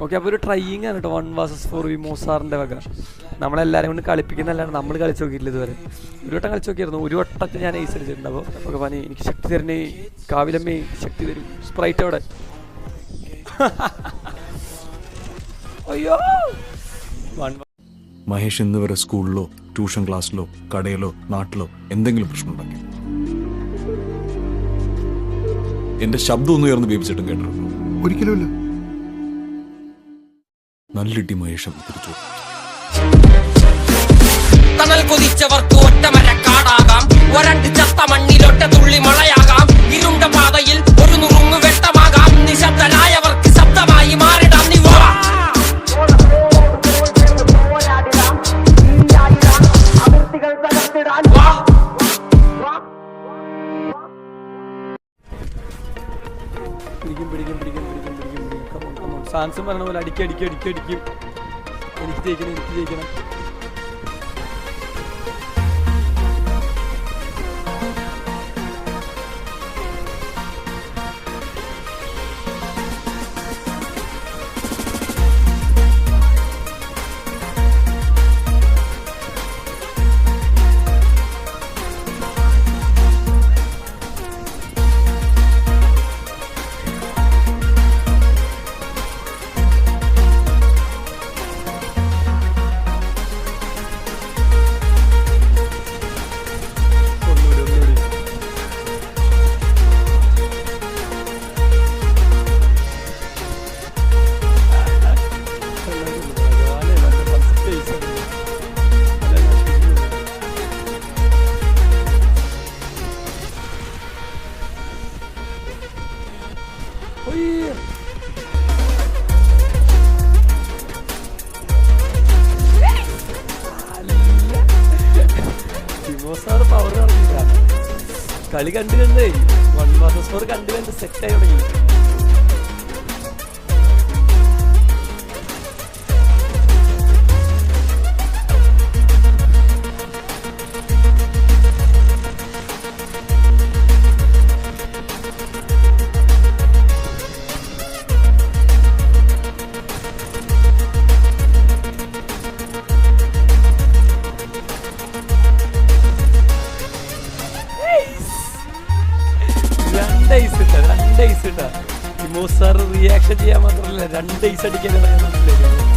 Okay അപ്പോൾ ഒരു trying ആണ് കേട്ടോ. വൺ വാസസ് ഫോർ വി മോസാറിന്റെ വക. നമ്മളെല്ലാവരും കൊണ്ട് കളിപ്പിക്കുന്നതല്ലാണ്ട് നമ്മൾ കളിച്ച് നോക്കിയിട്ടില്ല ഇതുവരെ. ഒരു വട്ടം കളിച്ച് നോക്കിയായിരുന്നു. ഒരു വട്ടത്തിൽ ഞാൻ ഐസ് അടിച്ചിട്ടുണ്ട് അപ്പോൾ പനി എനിക്ക് ശക്തി തരണേ കാവിലമ്മേ ശക്തി തരും. സ്പ്രൈറ്റ് അവിടെ. അയ്യോ! വൺ മഹേഷ് ഇന്ന് വരെ സ്കൂളിലോ ട്യൂഷൻ ക്ലാസ്സിലോ കടയിലോ നാട്ടിലോ എന്തെങ്കിലും പ്രശ്നമുണ്ടെങ്കിൽ എന്റെ ശബ്ദം ഒന്ന് ഉയർന്ന് ബീപിച്ചിട്ടും കേട്ടിരുന്നു ഒരിക്കലുമില്ല നല്ലിട്ടി മഹേഷം തിരിച്ചു തണൽ കൊതിച്ചവർക്ക് ഒറ്റമര കാടാകാം. ഒരണ്ട് ചത്ത മണ്ണിലൊറ്റ തുള്ളി മഴയാകാം. ഇരുണ്ട പാതയിൽ ഒരു നുറുങ്ങു വെട്ടമാകാം. നിശബ്ദരായവർക്ക് ശബ്ദമായി മാറിടാം. നീ വാ. പിടിക്കും പിടിക്കും പിടിക്കും പിടിക്കും. സാൻസും പറഞ്ഞ പോലെ അടിക്കും അടിക്കും അടിക്കും. എനിക്ക് ജയിക്കണം എനിക്ക് ജയിക്കണം. കളി കണ്ടു കണ്ടേ വൺ മാസം സ്കോർ കണ്ടു കണ്ട് സെറ്റ് ആയി തുടങ്ങി. ഐസ് ഇട്ട. സാർ റിയാക്ഷൻ ചെയ്യാൻ മാത്രമല്ല രണ്ട് ഐസ് അടിക്കാൻ മനസ്സിലായി